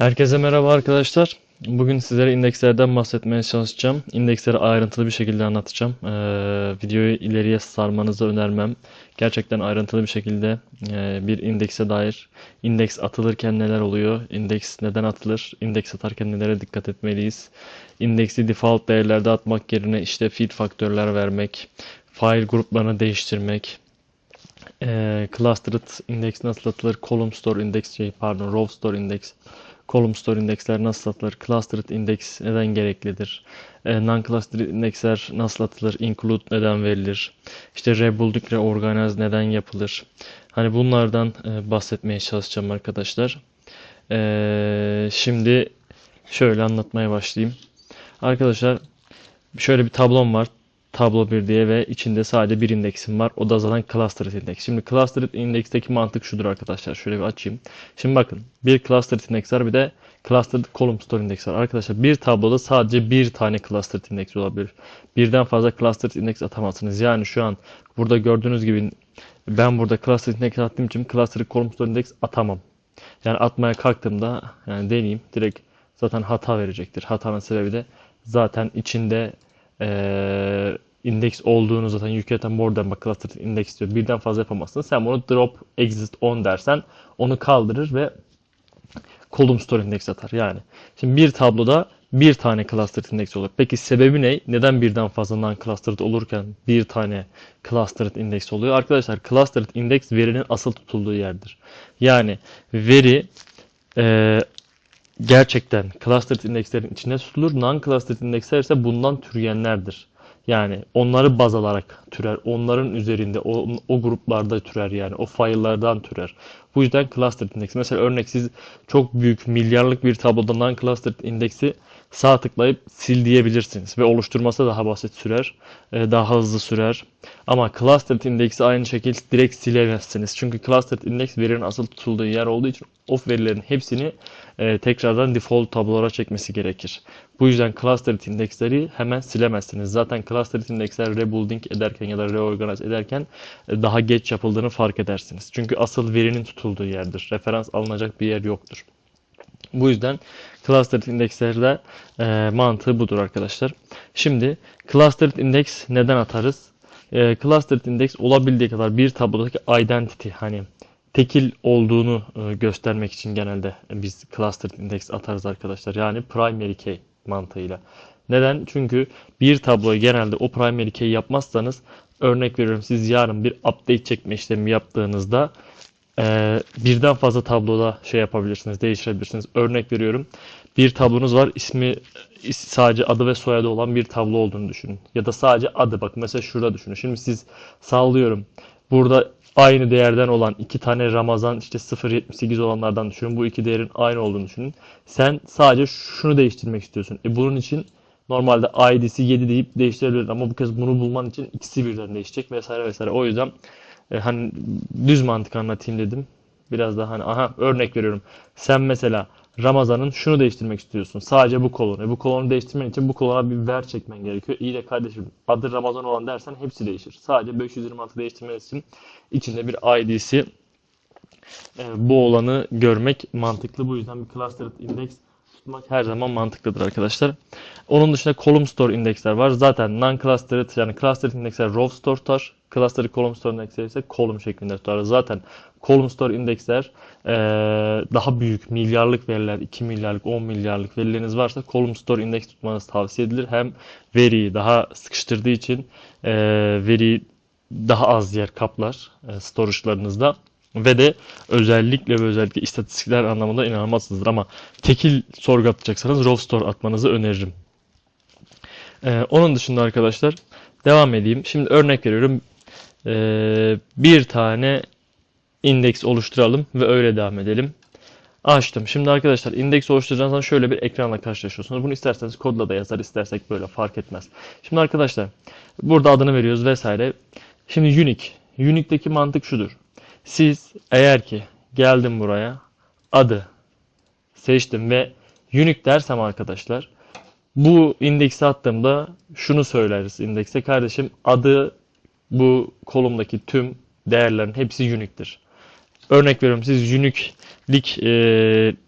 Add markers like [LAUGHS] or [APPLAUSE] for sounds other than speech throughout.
Herkese merhaba arkadaşlar. Bugün sizlere indekslerden bahsetmeye çalışacağım. İndeksleri ayrıntılı bir şekilde anlatacağım. Ee, videoyu ileriye sarmanızı önermem. Gerçekten ayrıntılı bir şekilde e, bir indekse dair indeks atılırken neler oluyor, indeks neden atılır, indeks atarken nelere dikkat etmeliyiz, indeksi default değerlerde atmak yerine işte feed faktörler vermek, file gruplarını değiştirmek, e, clustered index nasıl atılır, column store index şey pardon row store index column store indeksler nasıl atılır? Clustered index neden gereklidir? E, non-clustered indeksler nasıl atılır? Include neden verilir? İşte rebuilding, reorganize neden yapılır? Hani bunlardan e, bahsetmeye çalışacağım arkadaşlar. E, şimdi şöyle anlatmaya başlayayım. Arkadaşlar şöyle bir tablom var. Tablo 1 diye ve içinde sadece bir indeksim var. O da zaten clustered index. Şimdi clustered indeksteki mantık şudur arkadaşlar. Şöyle bir açayım. Şimdi bakın bir clustered index var bir de clustered column store index var. Arkadaşlar bir tabloda sadece bir tane clustered index olabilir. Birden fazla clustered index atamazsınız. Yani şu an burada gördüğünüz gibi ben burada clustered index attığım için clustered column store index atamam. Yani atmaya kalktığımda yani deneyeyim direkt zaten hata verecektir. Hatanın sebebi de zaten içinde e, indeks olduğunu zaten yükleten more than cluster index diyor. Birden fazla yapamazsın. Sen bunu drop exist on dersen onu kaldırır ve column store index atar. Yani şimdi bir tabloda bir tane clustered index olur. Peki sebebi ne? Neden birden fazla non-clustered olurken bir tane clustered index oluyor? Arkadaşlar clustered index verinin asıl tutulduğu yerdir. Yani veri e, gerçekten clustered indekslerin içine tutulur. Non-clustered indeksler ise bundan türeyenlerdir. Yani onları baz alarak türer. Onların üzerinde, o, o gruplarda türer yani. O file'lardan türer. Bu yüzden clustered index. Mesela örnek siz çok büyük milyarlık bir tabloda non-clustered indeksi sağ tıklayıp sil diyebilirsiniz. Ve oluşturması daha basit sürer. e, Daha hızlı sürer. Ama clustered indeksi aynı şekilde direkt silemezsiniz. Çünkü clustered index verinin asıl tutulduğu yer olduğu için o verilerin hepsini e, tekrardan default tablolara çekmesi gerekir. Bu yüzden clustered indeksleri hemen silemezsiniz. Zaten clustered indeksler rebuilding ederken ya da reorganize ederken e, daha geç yapıldığını fark edersiniz. Çünkü asıl verinin tutulduğu yerdir. Referans alınacak bir yer yoktur. Bu yüzden clustered indekslerde e, mantığı budur arkadaşlar. Şimdi clustered index neden atarız? E, clustered index olabildiği kadar bir tablodaki identity hani tekil olduğunu e, göstermek için genelde biz clustered index atarız arkadaşlar. Yani primary key mantığıyla. Neden? Çünkü bir tabloyu genelde o primary key yapmazsanız örnek veriyorum siz yarın bir update çekme işlemi yaptığınızda ee, birden fazla tabloda şey yapabilirsiniz, değiştirebilirsiniz. Örnek veriyorum. Bir tablonuz var, ismi is- sadece adı ve soyadı olan bir tablo olduğunu düşünün. Ya da sadece adı, bak mesela şurada düşünün. Şimdi siz sallıyorum. Burada aynı değerden olan iki tane Ramazan işte 0.78 olanlardan düşünün. Bu iki değerin aynı olduğunu düşünün. Sen sadece şunu değiştirmek istiyorsun. E bunun için normalde ID'si 7 deyip değiştirebilirsin ama bu kez bunu bulman için ikisi birden değişecek vesaire vesaire. O yüzden e, hani düz mantık anlatayım dedim. Biraz daha hani aha örnek veriyorum. Sen mesela Ramazan'ın şunu değiştirmek istiyorsun. Sadece bu kolonu. E, bu kolonu değiştirmen için bu kolona bir ver çekmen gerekiyor. İyi de kardeşim adı Ramazan olan dersen hepsi değişir. Sadece 526 değiştirmen için içinde bir ID'si e, bu olanı görmek mantıklı. Bu yüzden bir clustered index tutmak her zaman mantıklıdır arkadaşlar. Onun dışında column store indeksler var. Zaten non-clustered yani clustered indeksler row store tutar. Clustered column store indeksler ise column şeklinde tutar. Zaten column store indeksler eee, daha büyük milyarlık veriler, 2 milyarlık, 10 milyarlık verileriniz varsa column store indeks tutmanız tavsiye edilir. Hem veriyi daha sıkıştırdığı için eee veri daha az yer kaplar e, storage'larınızda. Ve de özellikle ve özellikle istatistikler anlamında inanılmaz hızlıdır. Ama tekil sorgu atacaksanız store atmanızı öneririm. Ee, onun dışında arkadaşlar devam edeyim. Şimdi örnek veriyorum. Ee, bir tane indeks oluşturalım ve öyle devam edelim. Açtım. Şimdi arkadaşlar indeks oluşturacağınız zaman şöyle bir ekranla karşılaşıyorsunuz. Bunu isterseniz kodla da yazar, istersek böyle fark etmez. Şimdi arkadaşlar burada adını veriyoruz vesaire. Şimdi unique. Unique'deki mantık şudur. Siz eğer ki geldim buraya adı seçtim ve unique dersem arkadaşlar bu indeksi attığımda şunu söyleriz indekse kardeşim adı bu kolumdaki tüm değerlerin hepsi unique'tir. Örnek veriyorum siz unique'lik e,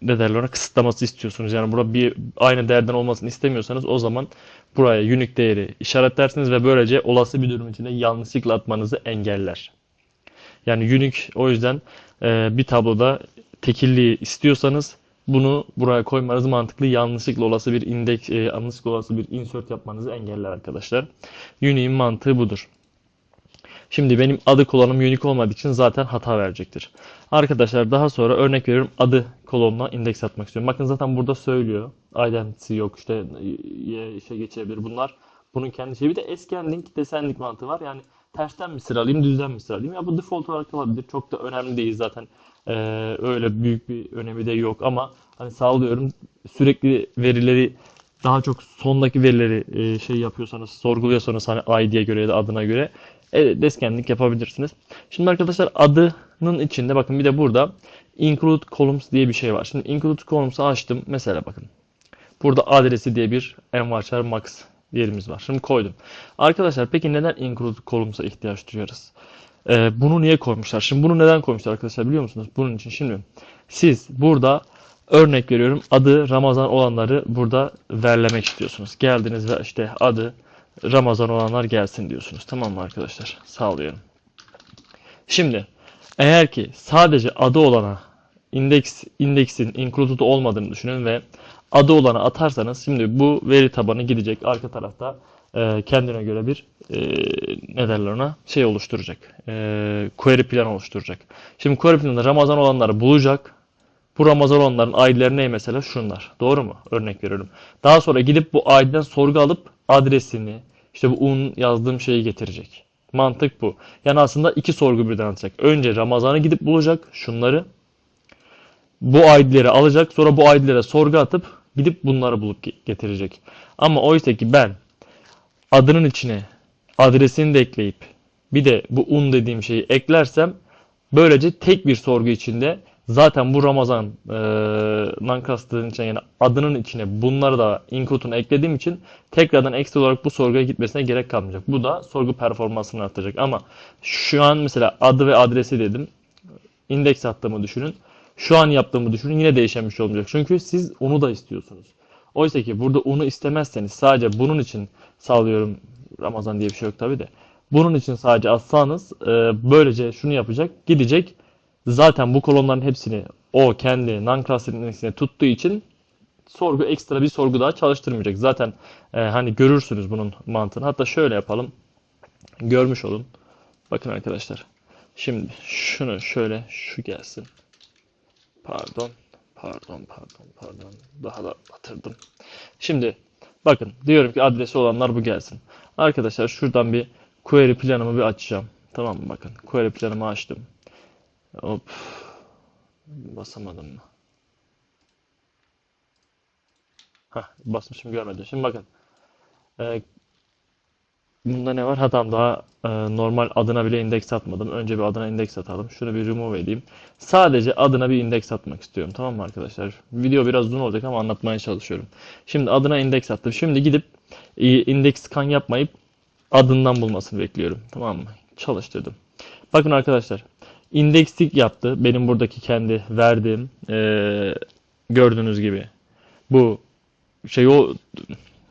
ne derler ona kısıtlaması istiyorsunuz. Yani burada bir aynı değerden olmasını istemiyorsanız o zaman buraya unique değeri işaretlersiniz ve böylece olası bir durum içinde yanlışlıkla atmanızı engeller. Yani unique o yüzden e, bir tabloda tekilliği istiyorsanız bunu buraya koymanız mantıklı. Yanlışlıkla olası bir indeks, e, yanlışlıkla olası bir insert yapmanızı engeller arkadaşlar. Unique'in mantığı budur. Şimdi benim adı kolonum unique olmadığı için zaten hata verecektir. Arkadaşlar daha sonra örnek veriyorum adı kolonuna indeks atmak istiyorum. Bakın zaten burada söylüyor. Identity yok işte işe geçebilir bunlar. Bunun kendi şeyi. Bir de ascending descending mantığı var. Yani tersten mi sıralayayım düzden mi sıralayayım? Ya bu default olarak kalabilir. Çok da önemli değil zaten. Ee, öyle büyük bir önemi de yok ama hani sağlıyorum sürekli verileri daha çok sondaki verileri e, şey yapıyorsanız sorguluyorsanız hani ID'ye göre ya da adına göre e, deskenlik yapabilirsiniz. Şimdi arkadaşlar adının içinde bakın bir de burada include columns diye bir şey var. Şimdi include columns'ı açtım. Mesela bakın. Burada adresi diye bir envarçar max yerimiz var. Şimdi koydum. Arkadaşlar peki neden include columns'a ihtiyaç duyuyoruz? Ee, bunu niye koymuşlar? Şimdi bunu neden koymuşlar arkadaşlar biliyor musunuz? Bunun için şimdi siz burada örnek veriyorum adı Ramazan olanları burada verlemek istiyorsunuz. Geldiniz ve işte adı Ramazan olanlar gelsin diyorsunuz. Tamam mı arkadaşlar? Sağlıyorum. Şimdi eğer ki sadece adı olana indeks indeksin included olmadığını düşünün ve adı olana atarsanız şimdi bu veri tabanı gidecek arka tarafta e, kendine göre bir e, ne derler ona şey oluşturacak. E, query plan oluşturacak. Şimdi query planında Ramazan olanları bulacak. Bu Ramazan olanların ID'leri ne mesela? Şunlar. Doğru mu? Örnek veriyorum. Daha sonra gidip bu ID'den sorgu alıp adresini, işte bu un yazdığım şeyi getirecek. Mantık bu. Yani aslında iki sorgu birden atacak. Önce Ramazan'ı gidip bulacak şunları. Bu ID'leri alacak. Sonra bu ID'lere sorgu atıp gidip bunları bulup getirecek. Ama oysa ki ben adının içine adresini de ekleyip bir de bu un dediğim şeyi eklersem böylece tek bir sorgu içinde zaten bu Ramazan e, Nankastığın için yani adının içine bunları da include'unu eklediğim için tekrardan ekstra olarak bu sorguya gitmesine gerek kalmayacak. Bu da sorgu performansını arttıracak. Ama şu an mesela adı ve adresi dedim. indeks attığımı düşünün. Şu an yaptığımı düşünün yine değişen bir şey olmayacak. Çünkü siz onu da istiyorsunuz. Oysa ki burada onu istemezseniz sadece bunun için sağlıyorum Ramazan diye bir şey yok tabi de. Bunun için sadece atsanız e, böylece şunu yapacak. Gidecek zaten bu kolonların hepsini o kendi non-cluster indeksine tuttuğu için sorgu ekstra bir sorgu daha çalıştırmayacak. Zaten e, hani görürsünüz bunun mantığını. Hatta şöyle yapalım. Görmüş olun. Bakın arkadaşlar. Şimdi şunu şöyle şu gelsin. Pardon. Pardon, pardon, pardon. Daha da batırdım. Şimdi bakın diyorum ki adresi olanlar bu gelsin. Arkadaşlar şuradan bir query planımı bir açacağım. Tamam mı? Bakın query planımı açtım. Hop. Basamadım mı? Hah, basmışım görmedim. Şimdi bakın. Ee, bunda ne var? Ha tamam daha e, normal adına bile indeks atmadım. Önce bir adına indeks atalım. Şunu bir remove edeyim. Sadece adına bir indeks atmak istiyorum. Tamam mı arkadaşlar? Video biraz uzun olacak ama anlatmaya çalışıyorum. Şimdi adına indeks attım. Şimdi gidip e, indeks scan yapmayıp adından bulmasını bekliyorum. Tamam mı? Çalıştırdım. Bakın arkadaşlar. indekslik yaptı. Benim buradaki kendi verdiğim e, gördüğünüz gibi. Bu şey o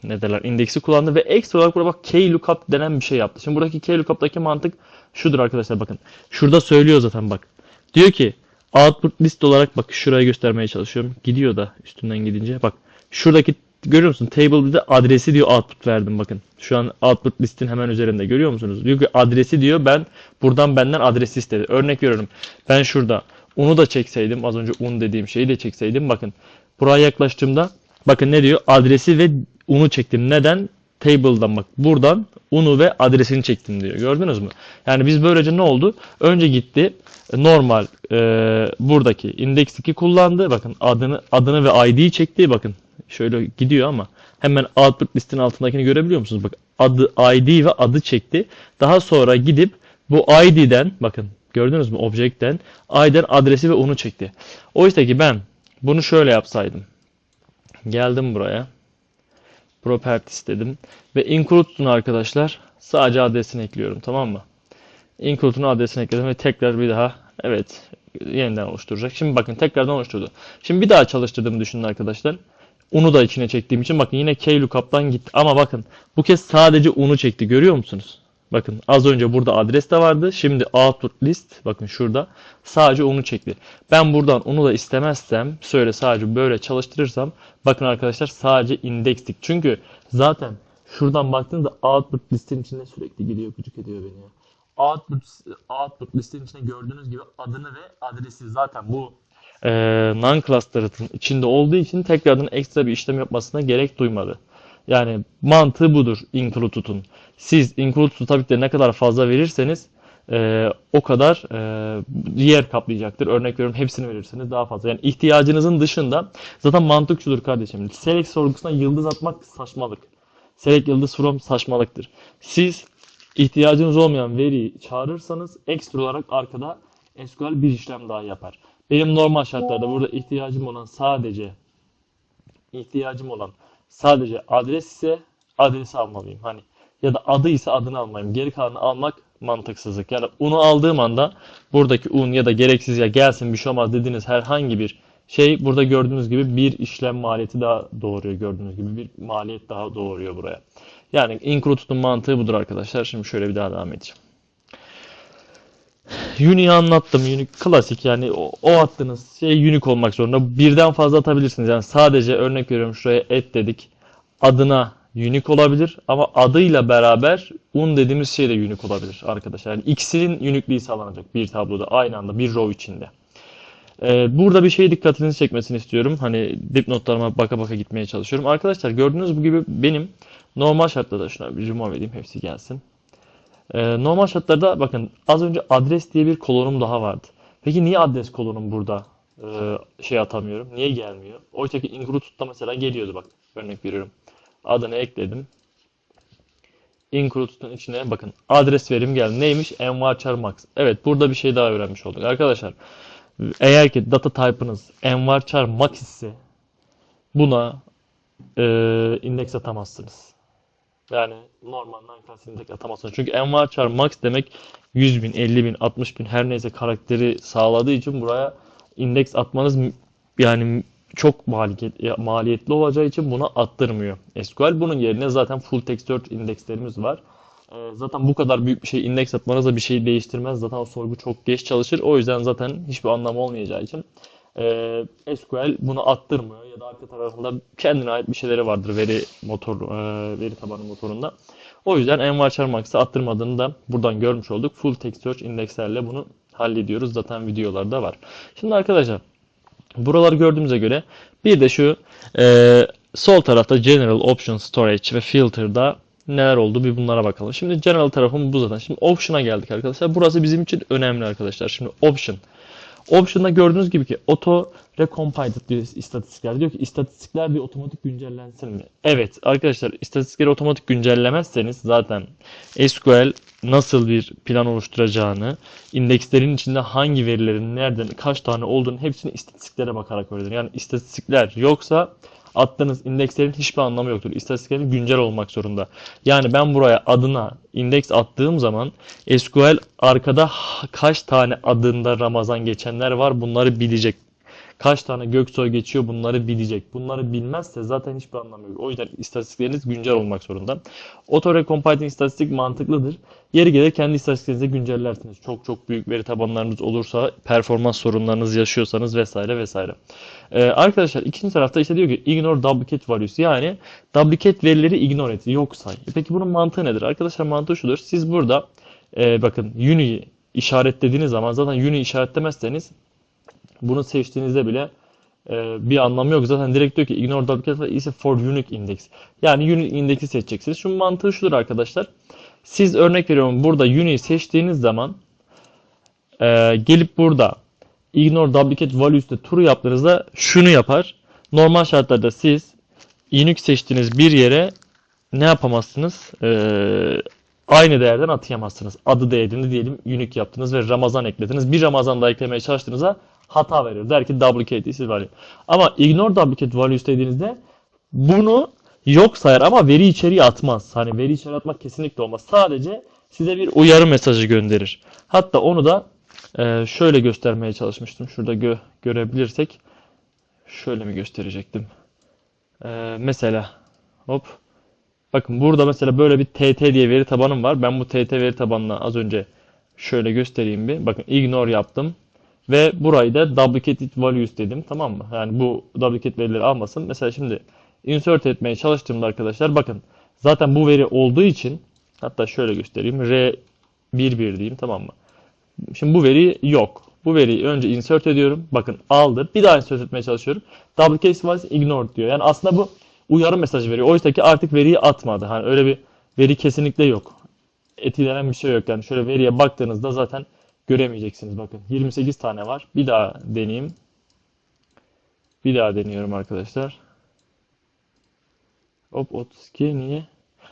ne derler indeksi kullandı ve ekstra olarak burada bak KLOOKUP denen bir şey yaptı. Şimdi buradaki KLOOKUP'taki mantık şudur arkadaşlar bakın. Şurada söylüyor zaten bak. Diyor ki output list olarak bak şuraya göstermeye çalışıyorum. Gidiyor da üstünden gidince bak. Şuradaki görüyor musun? Table'da de adresi diyor output verdim bakın. Şu an output listin hemen üzerinde görüyor musunuz? Diyor ki adresi diyor ben buradan benden adresi istedi. Örnek veriyorum. Ben şurada unu da çekseydim az önce un dediğim şeyi de çekseydim bakın. Buraya yaklaştığımda bakın ne diyor? Adresi ve unu çektim. Neden? Table'dan bak. Buradan unu ve adresini çektim diyor. Gördünüz mü? Yani biz böylece ne oldu? Önce gitti normal e, buradaki index 2 kullandı. Bakın adını adını ve ID'yi çekti. Bakın şöyle gidiyor ama hemen output listin altındakini görebiliyor musunuz? Bak adı ID ve adı çekti. Daha sonra gidip bu ID'den bakın gördünüz mü object'ten ID'den adresi ve unu çekti. Oysa ki ben bunu şöyle yapsaydım. Geldim buraya. Properties dedim. Ve include'un arkadaşlar sadece adresini ekliyorum tamam mı? Include'un adresini ekledim ve tekrar bir daha evet yeniden oluşturacak. Şimdi bakın tekrardan oluşturdu. Şimdi bir daha çalıştırdığımı düşünün arkadaşlar. Unu da içine çektiğim için bakın yine KLOOKUP'tan gitti. Ama bakın bu kez sadece unu çekti. Görüyor musunuz? Bakın az önce burada adres de vardı. Şimdi output list bakın şurada sadece unu çekti. Ben buradan unu da istemezsem şöyle sadece böyle çalıştırırsam bakın arkadaşlar sadece indekslik. Çünkü zaten şuradan baktığınızda output listenin içinde sürekli gidiyor gıcık ediyor beni. Output, output listenin içinde gördüğünüz gibi adını ve adresi zaten bu e, non-cluster'ın içinde olduğu için tekrardan ekstra bir işlem yapmasına gerek duymadı. Yani mantığı budur included'un. Siz included'u tabii ki de ne kadar fazla verirseniz e, o kadar e, yer kaplayacaktır. Örnek veriyorum hepsini verirseniz daha fazla. Yani ihtiyacınızın dışında zaten mantık şudur kardeşim. Select sorgusuna yıldız atmak saçmalık. Select yıldız from saçmalıktır. Siz ihtiyacınız olmayan veriyi çağırırsanız ekstra olarak arkada SQL bir işlem daha yapar. Benim normal şartlarda burada ihtiyacım olan sadece ihtiyacım olan sadece adres ise adresi almalıyım. Hani ya da adı ise adını almalıyım. Geri kalanını almak mantıksızlık. Yani unu aldığım anda buradaki un ya da gereksiz ya gelsin bir şey olmaz dediğiniz herhangi bir şey burada gördüğünüz gibi bir işlem maliyeti daha doğuruyor. Gördüğünüz gibi bir maliyet daha doğuruyor buraya. Yani included'un mantığı budur arkadaşlar. Şimdi şöyle bir daha devam edeceğim. Unique'i anlattım. Unique klasik yani o, o attığınız şey unique olmak zorunda. Birden fazla atabilirsiniz. Yani sadece örnek veriyorum şuraya et dedik. Adına unique olabilir ama adıyla beraber un dediğimiz şey de unique olabilir arkadaşlar. Yani ikisinin uniqueliği sağlanacak bir tabloda aynı anda bir row içinde. Ee, burada bir şey dikkatinizi çekmesini istiyorum. Hani dipnotlarıma baka baka gitmeye çalışıyorum. Arkadaşlar gördüğünüz gibi benim normal şartlarda şuna bir remove edeyim hepsi gelsin. Ee, normal şartlarda bakın az önce adres diye bir kolonum daha vardı. Peki niye adres kolonum burada e, şey atamıyorum? Niye gelmiyor? Oysa ki included'da mesela geliyordu bak. Örnek veriyorum. Adını ekledim. Included'ın içine bakın adres verim geldi. Neymiş? Envarchar max. Evet burada bir şey daha öğrenmiş olduk. Arkadaşlar eğer ki data type'ınız envarchar max ise buna e, indeks atamazsınız. Yani normalden kesinlikle atamazsınız. Çünkü envarchar max demek 100 bin, 50 bin, 60 bin her neyse karakteri sağladığı için buraya indeks atmanız yani çok maliyet, maliyetli olacağı için buna attırmıyor. SQL bunun yerine zaten full text search indekslerimiz var. Ee, Zaten bu kadar büyük bir şey indeks atmanız da bir şey değiştirmez. Zaten o sorgu çok geç çalışır. O yüzden zaten hiçbir anlamı olmayacağı için e, SQL bunu attırmıyor ya da arka tarafında kendine ait bir şeyleri vardır veri motor e, veri tabanı motorunda. O yüzden Envarchar Max'ı attırmadığını da buradan görmüş olduk. Full text search indekslerle bunu hallediyoruz. Zaten videolarda var. Şimdi arkadaşlar buraları gördüğümüze göre bir de şu e, sol tarafta General Option Storage ve Filter'da neler oldu bir bunlara bakalım. Şimdi General tarafım bu zaten. Şimdi Option'a geldik arkadaşlar. Burası bizim için önemli arkadaşlar. Şimdi Option. Option'da gördüğünüz gibi ki auto recompiled diyor istatistikler. Diyor ki istatistikler diyor otomatik güncellensin mi? Evet arkadaşlar istatistikleri otomatik güncellemezseniz zaten SQL nasıl bir plan oluşturacağını, indekslerin içinde hangi verilerin nereden kaç tane olduğunu hepsini istatistiklere bakarak öğrenir. Yani istatistikler yoksa attığınız indekslerin hiçbir anlamı yoktur. İstatistiklerin güncel olmak zorunda. Yani ben buraya adına indeks attığım zaman SQL arkada kaç tane adında Ramazan geçenler var bunları bilecek. Kaç tane Göksoy geçiyor bunları bilecek. Bunları bilmezse zaten hiçbir anlamı yok. O yüzden istatistikleriniz güncel olmak zorunda. Auto recompiling istatistik mantıklıdır. Yeri gelir kendi istatistiklerinizi güncellersiniz. Çok çok büyük veri tabanlarınız olursa, performans sorunlarınız yaşıyorsanız vesaire vesaire. Ee, arkadaşlar ikinci tarafta işte diyor ki ignore duplicate values yani duplicate verileri ignore et, yok say. E Peki bunun mantığı nedir? Arkadaşlar mantığı şudur. Siz burada e, bakın uni'yi işaretlediğiniz zaman zaten uni işaretlemezseniz bunu seçtiğinizde bile e, bir anlamı yok. Zaten direkt diyor ki ignore duplicate is for unique index. Yani unique indeksi seçeceksiniz. Şu mantığı şudur arkadaşlar. Siz örnek veriyorum burada uni'yi seçtiğiniz zaman e, gelip burada ignore duplicate values'te true yaptığınızda şunu yapar. Normal şartlarda siz unique seçtiğiniz bir yere ne yapamazsınız? Ee, aynı değerden atayamazsınız. Adı değerini diyelim unique yaptınız ve Ramazan eklediniz. Bir Ramazan da eklemeye çalıştığınızda hata verir. Der ki duplicate is value. Ama ignore duplicate values dediğinizde bunu yok sayar ama veri içeriği atmaz. Hani veri içeri atmak kesinlikle olmaz. Sadece size bir uyarı mesajı gönderir. Hatta onu da Ee, şöyle göstermeye çalışmıştım. Şurada gö görebilirsek şöyle mi gösterecektim? Ee, mesela hop bakın burada mesela böyle bir TT diye veri tabanım var. Ben bu TT veri tabanına az önce şöyle göstereyim bir. Bakın ignore yaptım. Ve burayı da duplicated values dedim. Tamam mı? Yani bu duplicate verileri almasın. Mesela şimdi insert etmeye çalıştığımda arkadaşlar bakın zaten bu veri olduğu için hatta şöyle göstereyim. R11 diyeyim tamam mı? Şimdi bu veri yok. Bu veriyi önce insert ediyorum. Bakın aldı. Bir daha insert etmeye çalışıyorum. Duplicate was ignored diyor. Yani aslında bu uyarı mesajı veriyor. Oysa ki artık veriyi atmadı. Hani öyle bir veri kesinlikle yok. Etkilenen bir şey yok. Yani şöyle veriye baktığınızda zaten göremeyeceksiniz. Bakın 28 tane var. Bir daha deneyeyim. Bir daha deniyorum arkadaşlar. Hop 32 niye?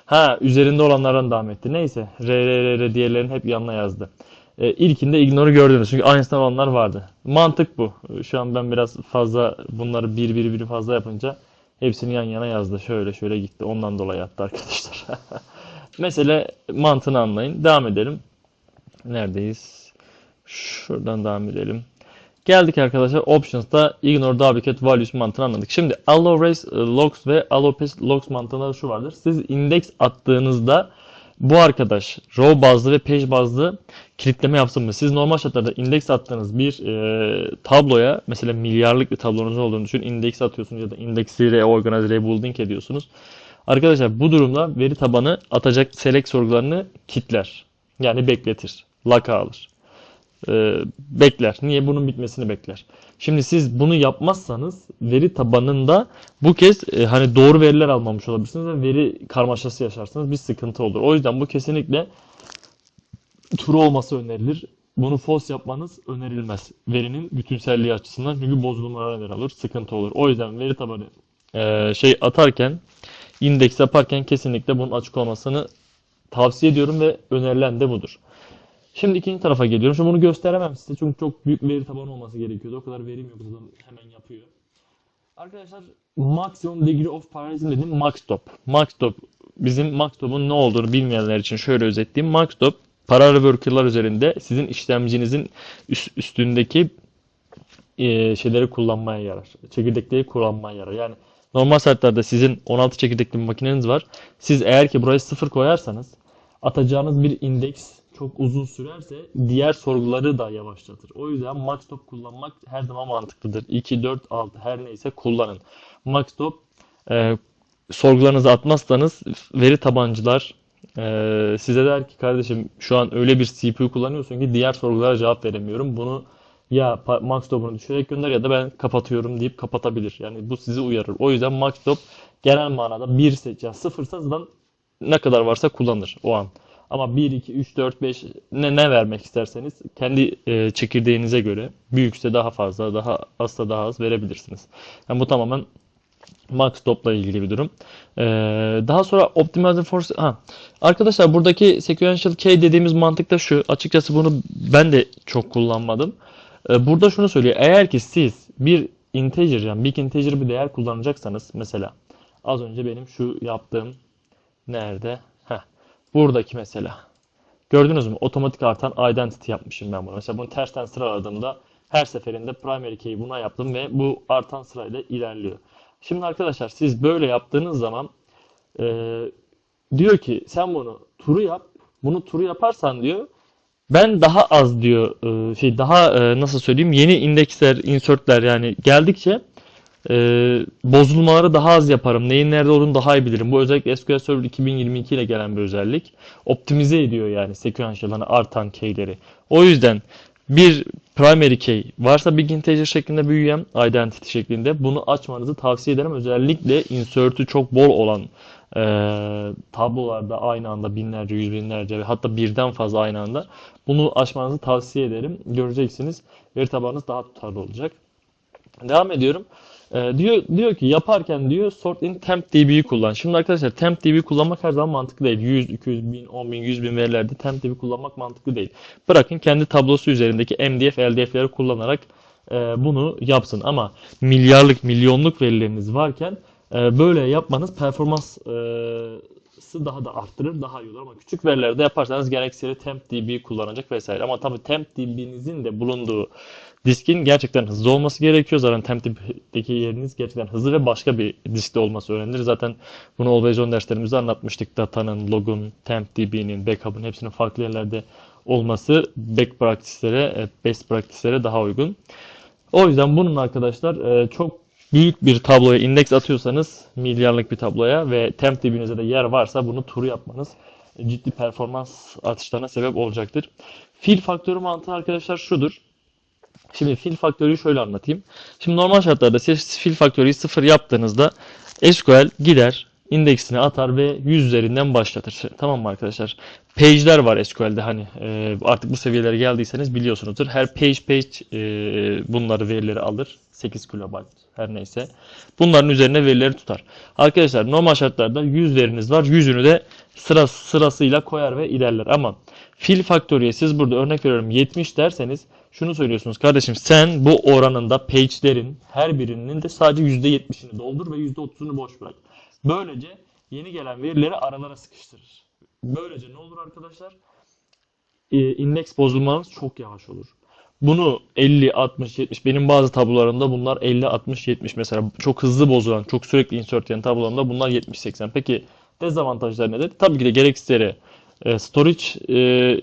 Ha üzerinde olanlardan devam etti. Neyse. R, R, R, R hep yanına yazdı. E, ilkinde ignore'u gördünüz. Çünkü aynısından olanlar vardı. Mantık bu. Şu an ben biraz fazla bunları bir bir bir fazla yapınca hepsini yan yana yazdı. Şöyle şöyle gitti. Ondan dolayı attı arkadaşlar. [LAUGHS] Mesele mantığını anlayın. Devam edelim. Neredeyiz? Şuradan devam edelim. Geldik arkadaşlar Options'ta Ignore Duplicate Values mantığını anladık. Şimdi Allow Raise e, Logs ve Allow Logs mantığında şu vardır. Siz index attığınızda bu arkadaş row bazlı ve page bazlı kilitleme yapsın mı? Siz normal şartlarda index attığınız bir e, tabloya mesela milyarlık bir tablonuz olduğunu düşün. Index atıyorsunuz ya da index'i reorganize, rebuilding ediyorsunuz. Arkadaşlar bu durumda veri tabanı atacak select sorgularını kitler. Yani bekletir. Lock'a alır. E, bekler. Niye? Bunun bitmesini bekler. Şimdi siz bunu yapmazsanız veri tabanında bu kez e, hani doğru veriler almamış olabilirsiniz ve veri karmaşası yaşarsınız. Bir sıkıntı olur. O yüzden bu kesinlikle true olması önerilir. Bunu false yapmanız önerilmez. Verinin bütünselliği açısından çünkü bozulmalara neden olur, sıkıntı olur. O yüzden veri tabanı e, şey atarken, indeks yaparken kesinlikle bunun açık olmasını tavsiye ediyorum ve önerilen de budur. Şimdi ikinci tarafa geliyorum. Şimdi bunu gösteremem size çünkü çok büyük veri tabanı olması gerekiyordu. O kadar verim yok zaten hemen yapıyor. Arkadaşlar maximum degree of parallelism dediğim maxstop. Maxstop bizim maxstop'un ne olduğunu bilmeyenler için şöyle özetleyeyim. Maxstop paralel worker'lar üzerinde sizin işlemcinizin üst, üstündeki e, şeyleri kullanmaya yarar. Çekirdekleri kullanmaya yarar. Yani normal şartlarda sizin 16 çekirdekli bir makineniz var. Siz eğer ki buraya 0 koyarsanız atacağınız bir indeks çok uzun sürerse diğer sorguları da yavaşlatır. O yüzden maxstop kullanmak her zaman mantıklıdır. 2, 4, 6 her neyse kullanın. Maxstop e, sorgularınızı atmazsanız veri tabancılar e, size der ki kardeşim şu an öyle bir CPU kullanıyorsun ki diğer sorgulara cevap veremiyorum. Bunu ya maxstop'unu düşürerek gönder ya da ben kapatıyorum deyip kapatabilir. Yani bu sizi uyarır. O yüzden maxstop genel manada 1 seç. Yani 0 zaten ne kadar varsa kullanır o an. Ama 1, 2, 3, 4, 5 ne, ne vermek isterseniz kendi e, çekirdeğinize göre büyükse daha fazla, daha azsa daha az verebilirsiniz. Yani bu tamamen max stop'la ilgili bir durum. Ee, daha sonra optimize for ha. Arkadaşlar buradaki sequential key dediğimiz mantık da şu. Açıkçası bunu ben de çok kullanmadım. Ee, burada şunu söylüyor. Eğer ki siz bir integer yani big integer bir değer kullanacaksanız mesela az önce benim şu yaptığım nerede? Buradaki mesela. Gördünüz mü? Otomatik artan identity yapmışım ben bunu. Mesela bunu tersten sıraladığımda her seferinde primary key'i buna yaptım ve bu artan sırayla ilerliyor. Şimdi arkadaşlar siz böyle yaptığınız zaman e, diyor ki sen bunu turu yap. Bunu turu yaparsan diyor ben daha az diyor e, şey daha e, nasıl söyleyeyim yeni indeksler, insertler yani geldikçe e, bozulmaları daha az yaparım. Neyin nerede olduğunu daha iyi bilirim. Bu özellikle SQL Server 2022 ile gelen bir özellik. Optimize ediyor yani sequential artan keyleri. O yüzden bir primary key varsa big integer şeklinde büyüyen identity şeklinde bunu açmanızı tavsiye ederim. Özellikle insert'ü çok bol olan e, tablolarda aynı anda binlerce, yüz binlerce ve hatta birden fazla aynı anda bunu açmanızı tavsiye ederim. Göreceksiniz veri tabanınız daha tutarlı olacak. Devam ediyorum. Ee, diyor diyor ki yaparken diyor sort in tempdb'yi kullan. Şimdi arkadaşlar tempdb kullanmak her zaman mantıklı değil. 100, 200 bin, 10 bin, 100 bin verilerde tempdb kullanmak mantıklı değil. Bırakın kendi tablosu üzerindeki MDF, LDF'leri kullanarak e, bunu yapsın. Ama milyarlık, milyonluk verileriniz varken e, böyle yapmanız performans e, açısı daha da arttırır, daha iyi olur. Ama küçük verilerde yaparsanız gerekse TempDB kullanacak vesaire. Ama tabii TempDB'nizin de bulunduğu diskin gerçekten hızlı olması gerekiyor. Zaten TempDB'deki yeriniz gerçekten hızlı ve başka bir diskte olması önemlidir. Zaten bunu Always On derslerimizde anlatmıştık. Data'nın, log'un, TempDB'nin, backup'ın hepsinin farklı yerlerde olması back practice'lere, e, best practice'lere daha uygun. O yüzden bunun arkadaşlar e, çok büyük bir tabloya indeks atıyorsanız milyarlık bir tabloya ve temp dibinizde de yer varsa bunu turu yapmanız ciddi performans artışlarına sebep olacaktır. Fil faktörü mantığı arkadaşlar şudur. Şimdi fil faktörüyü şöyle anlatayım. Şimdi normal şartlarda siz fil faktörüyü sıfır yaptığınızda SQL gider, indeksini atar ve 100 üzerinden başlatır. Tamam mı arkadaşlar? Page'ler var SQL'de hani e, artık bu seviyelere geldiyseniz biliyorsunuzdur. Her page page e, bunları verileri alır. 8 kilobayt her neyse. Bunların üzerine verileri tutar. Arkadaşlar normal şartlarda 100 veriniz var. 100'ünü de sıra sırasıyla koyar ve ilerler. Ama fil faktörüye siz burada örnek veriyorum 70 derseniz şunu söylüyorsunuz kardeşim sen bu oranında page'lerin her birinin de sadece %70'ini doldur ve %30'unu boş bırak. Böylece yeni gelen verileri aralara sıkıştırır. Böylece ne olur arkadaşlar? Ee, indeks bozulmanız çok yavaş olur. Bunu 50, 60, 70 benim bazı tablolarımda bunlar 50, 60, 70 mesela çok hızlı bozulan, çok sürekli insert yiyen tablolarımda bunlar 70, 80. Peki dezavantajlar nedir? Tabii ki de gereksizleri e, storage e,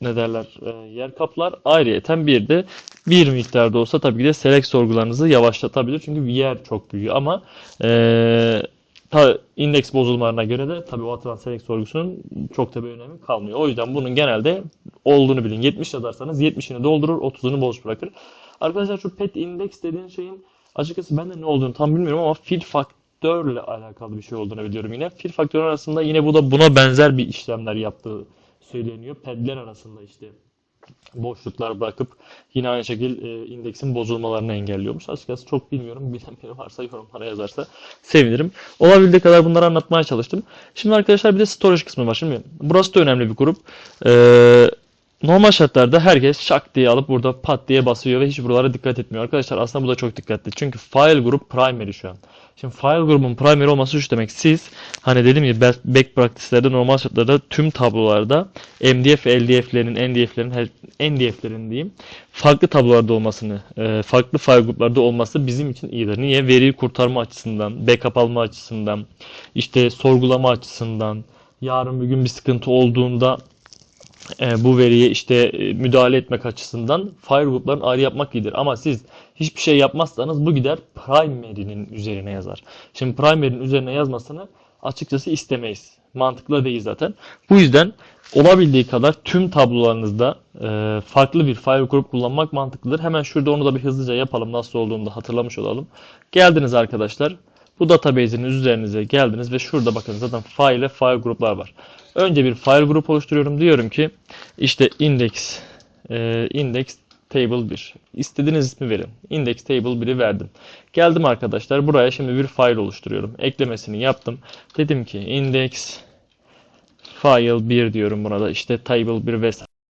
ne derler e, yer kaplar. Ayrıyeten bir de bir miktarda olsa tabii ki de select sorgularınızı yavaşlatabilir. Çünkü yer çok büyüyor ama e, ta, indeks bozulmalarına göre de tabii o atılan select sorgusunun çok da bir önemi kalmıyor. O yüzden bunun genelde olduğunu bilin. 70 yazarsanız 70'ini doldurur, 30'unu boş bırakır. Arkadaşlar şu pet index dediğin şeyin açıkçası ben de ne olduğunu tam bilmiyorum ama fill faktörle alakalı bir şey olduğunu biliyorum yine. Fill faktör arasında yine bu da buna benzer bir işlemler yaptığı söyleniyor. Pedler arasında işte boşluklar bırakıp yine aynı şekilde e, indeksin bozulmalarını engelliyormuş. Açıkçası çok bilmiyorum. [LAUGHS] Bilen biri varsa yorumlara yazarsa sevinirim. Olabildiği kadar bunları anlatmaya çalıştım. Şimdi arkadaşlar bir de storage kısmı var. Şimdi burası da önemli bir grup. Ee, normal şartlarda herkes şak diye alıp burada pat diye basıyor ve hiç buralara dikkat etmiyor. Arkadaşlar aslında bu da çok dikkatli. Çünkü file grup primary şu an. Şimdi file grubun primary olması şu demek. Siz hani dediğim gibi back- practice'lerde normal şartlarda tüm tablolarda MDF, LDF'lerin, NDF'lerin, NDF'lerin diyeyim farklı tablolarda olmasını, e, farklı file gruplarda olması bizim için iyidir. Niye? Veriyi kurtarma açısından, backup alma açısından, işte sorgulama açısından, yarın bir gün bir sıkıntı olduğunda e, bu veriye işte e, müdahale etmek açısından file gruplarını ayrı yapmak iyidir. Ama siz hiçbir şey yapmazsanız bu gider primary'nin üzerine yazar. Şimdi primary'nin üzerine yazmasını açıkçası istemeyiz. Mantıklı değil zaten. Bu yüzden olabildiği kadar tüm tablolarınızda e, farklı bir file grup kullanmak mantıklıdır. Hemen şurada onu da bir hızlıca yapalım. Nasıl olduğunu da hatırlamış olalım. Geldiniz arkadaşlar. Bu database'in üzerinize geldiniz ve şurada bakın zaten file ve file gruplar var. Önce bir file grup oluşturuyorum. Diyorum ki işte index e, index table 1. İstediğiniz ismi verin. Index table 1'i verdim. Geldim arkadaşlar buraya şimdi bir file oluşturuyorum. Eklemesini yaptım. Dedim ki index file 1 diyorum buna da işte table 1 vesaire.